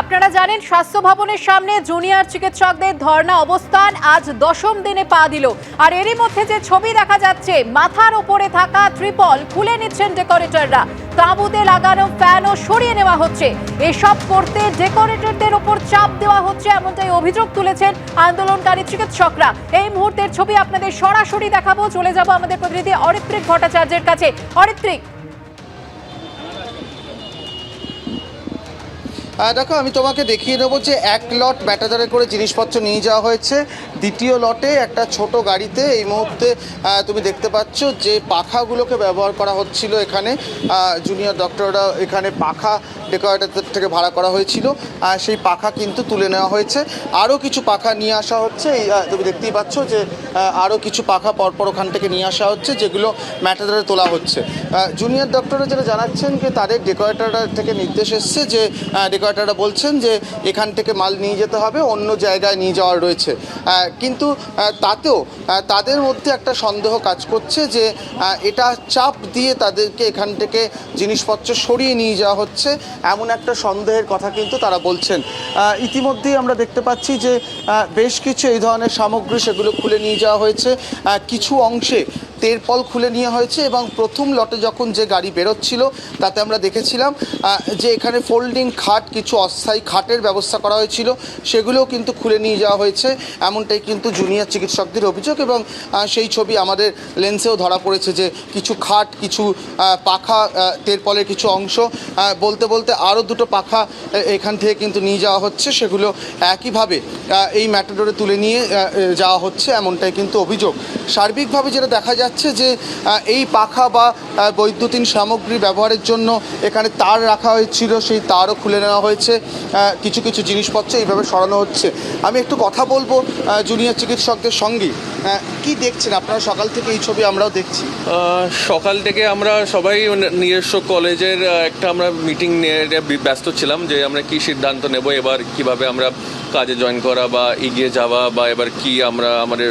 আপনারা জানেন, স্বাস্থ্য ভবনের সামনে জুনিয়র চিকিৎসকদের ধর্ণা অবস্থান আজ দশম দিনে পা দিল। আর এরই মধ্যে যে ছবি দেখা যাচ্ছে, মাথার ওপরে থাকা ত্রিপল খুলে নিচ্ছেন ডেকোরেটররা। তাঁবুতে লাগানো ফ্যানও সরিয়ে নেওয়া হচ্ছে। এসব করতে ডেকোরেটরদের ওপর চাপ দেওয়া হচ্ছে, এমনটাই অভিযোগ তুলেছেন আন্দোলনকারী চিকিৎসকরা। এই মুহূর্তের ছবি আপনাদের সরাসরি দেখাবো। চলে যাব আমাদের প্রতিনিধি অরিত্রিক ভট্টাচার্যের কাছে। অরিত্রিক দেখো, আমি তোমাকে দেখিয়ে দেবো যে এক লট ব্যাটাজারে করে জিনিসপত্র নিয়ে যাওয়া হয়েছে। দ্বিতীয় লটে একটা ছোট গাড়িতে এই মুহূর্তে তুমি দেখতে পাচ্ছ যে পাখাগুলোকে ব্যবহার করা হচ্ছিল এখানে। জুনিয়র ডক্টররা এখানে পাখা ডেকোরেটর থেকে ভাড়া করা হয়েছিল। আর সেই পাখা কিন্তু তুলে নেওয়া হয়েছে। আরও কিছু পাখা নিয়ে আসা হচ্ছে। তুমি দেখতেই পাচ্ছ যে আরও কিছু পাখা পরপর ওখান থেকে নিয়ে আসা হচ্ছে, যেগুলো ম্যাটাজারে তোলা হচ্ছে। জুনিয়র ডক্টররা যেটা জানাচ্ছেন যে তাদের ডেকোরেটররা থেকে নির্দেশ এসছে যে ডেকোরেটররা বলছেন যে এখান থেকে মাল নিয়ে যেতে হবে, অন্য জায়গায় নিয়ে যাওয়ার রয়েছে। কিন্তু তাতেও তাদের মধ্যে একটা সন্দেহ কাজ করছে যে এটা চাপ দিয়ে তাদেরকে এখান থেকে জিনিসপত্র সরিয়ে নিয়ে যাওয়া হচ্ছে, এমন একটা সন্দেহের কথা কিন্তু তারা বলছেন। ইতিমধ্যেই আমরা দেখতে পাচ্ছি যে বেশ কিছু এই ধরনের সামগ্রী সেগুলো খুলে নিয়ে যাওয়া হয়েছে। কিছু অংশে তেরপল খুলে নেওয়া হয়েছে এবং প্রথম লটে যখন যে গাড়ি বেরোচ্ছিল, তাতে আমরা দেখেছিলাম যে এখানে ফোল্ডিং খাট, কিছু অস্থায়ী খাটের ব্যবস্থা করা হয়েছিল, সেগুলোও কিন্তু খুলে নিয়ে যাওয়া হয়েছে। এমনটাই কিন্তু জুনিয়র চিকিৎসকদের অভিযোগ এবং সেই ছবি আমাদের লেন্সেও ধরা পড়েছে যে কিছু খাট, কিছু পাখা তেরপলের কিছু অংশ বলতে বলতে আরও দুটো পাখা এখান থেকে কিন্তু নিয়ে যাওয়া হচ্ছে। সেগুলো একইভাবে এই ম্যাটাডোরে তুলে নিয়ে যাওয়া হচ্ছে, এমনটাই কিন্তু অভিযোগ। সার্বিকভাবে যেটা দেখা যাচ্ছে যে এই পাখা বা বৈদ্যুতিন সামগ্রী ব্যবহারের জন্য এখানে তার রাখা হয়েছিল, সেই তারও খুলে নেওয়া হয়েছে। কিছু কিছু জিনিসপত্র এইভাবে সরানো হচ্ছে। আমি একটু কথা বলব জুনিয়র চিকিৎসকদের সঙ্গে। কি দেখছেন? আপনারা সকাল থেকে এই ছবি আমরাও দেখছি। সকাল থেকে আমরা সবাই নিজস্ব কলেজের একটা আমরা মিটিং নিয়ে ব্যস্ত ছিলাম যে আমরা কি সিদ্ধান্ত নেব, এবার কীভাবে আমরা কাজে জয়েন করা বা এগিয়ে যাওয়া বা এবার কি আমরা আমাদের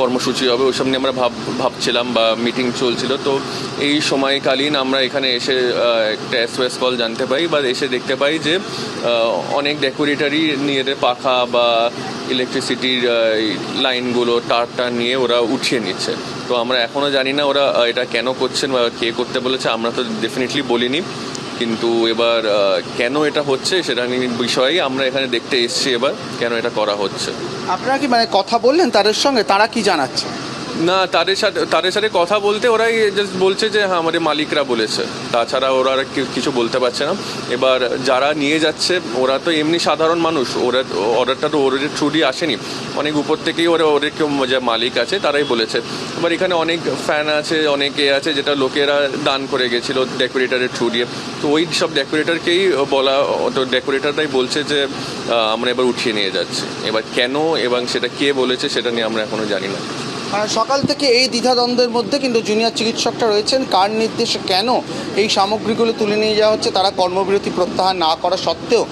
কর্মসূচি হবে, ওইসব নিয়ে আমরা ভাব, ভাবছিলাম বা মিটিং চলছিল। তো এই সময়কালীন আমরা এখানে এসে একটা এসওএস কল জানতে পাই বা এসে দেখতে পাই যে অনেক ডেকোরেটারই নিজেদের পাখা বা ইলেকট্রিসিটির লাইনগুলো তার টার নিয়ে ওরা উঠিয়ে নিচ্ছে। তো আমরা এখনও জানি না ওরা এটা কেন করছেন বা কে করতে বলেছে, আমরা তো ডেফিনেটলি বলিনি। কিন্তু এবার কেন এটা হচ্ছে সেটা নিয়ে বিষয়েই আমরা এখানে দেখতে এসেছি এবার, কেন এটা করা হচ্ছে। আপনারা কি মানে কথা বললেন তাদের সঙ্গে? তারা কি জানাচ্ছে? না, তাদের সাথে তাদের সাথে কথা বলতে ওরাই জাস্ট বলছে যে হ্যাঁ আমাদের মালিকরা বলেছে। তাছাড়া ওরা আর কিছু বলতে পারছে না। এবার যারা নিয়ে যাচ্ছে, ওরা তো এমনি সাধারণ মানুষ। ওরা অর্ডারটা তো ওদের থ্রু দিয়ে আসেনি। অনেক উপর থেকেই ওরা ওদের কেউ যে মালিক আছে, তারাই বলেছে। এবার এখানে অনেক ফ্যান আছে, অনেক এ আছে, যেটা লোকেরা দান করে গেছিল ডেকোরেটারের থ্রু দিয়ে। তো ওই সব ডেকোরেটারকেই বলা তো ডেকোরেটারটাই বলছে যে আমরা এবার উঠিয়ে নিয়ে যাচ্ছি। এবার কেন এবং সেটা কে বলেছে, সেটা নিয়ে আমরা এখনও জানি না। সকাল থেকে এই দ্বিধাদ্বন্দ্বের মধ্যে কিন্তু জুনিয়র চিকিৎসকরা রয়েছেন। কার নির্দেশে কেন এই সামগ্রীগুলো তুলে নিয়ে যাওয়া হচ্ছে তারা কর্মবিরতি প্রত্যাহার না করা সত্ত্বেও?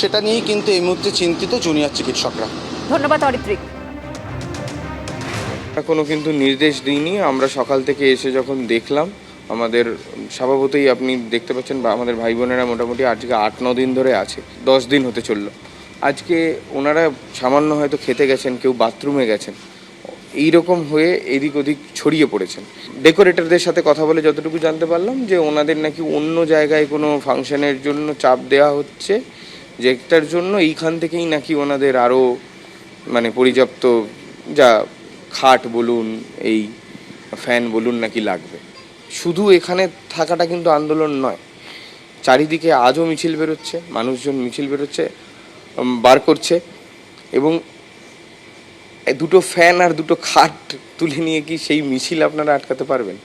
সেটা নিয়েই কিন্তু এই মুহূর্তে চিন্তিত জুনিয়র চিকিৎসকরা। ধন্যবাদ অরিত্রিক। কোনো কিন্তু নির্দেশ দিইনি। আমরা সকাল থেকে এসে যখন দেখলাম আমাদের স্বভাবতই আপনি দেখতে পাচ্ছেন বা আমাদের ভাই বোনেরা মোটামুটি আজকে আট ন দিন ধরে আছে দশ দিন হতে চলল। আজকে ওনারা সামান্য হয়তো খেতে গেছেন কেউ বাথরুমে গেছেন। এই রকম হয়ে এদিক ওদিক ছড়িয়ে পড়েছেন। ডেকোরেটরদের সাথে কথা বলে যতটুকু জানতে পারলাম যে ওনাদের নাকি অন্য জায়গায় কোনো ফাংশনের জন্য চাপ দেওয়া হচ্ছে যেটার জন্য এইখান থেকেই নাকি ওনাদের আরও মানে পর্যাপ্ত যা খাট বলুন, এই ফ্যান বলুন নাকি লাগবে। শুধু এখানে থাকাটা কিন্তু আন্দোলন নয়, চারিদিকে আজও মিছিল বেরোচ্ছে, মানুষজন মিছিল বেরোচ্ছে বার করছে এবং দুটো ফ্যান আর দুটো খাট তুলে নিয়ে কি সেই মিছিল আপনারা আটকাতে পারবেন?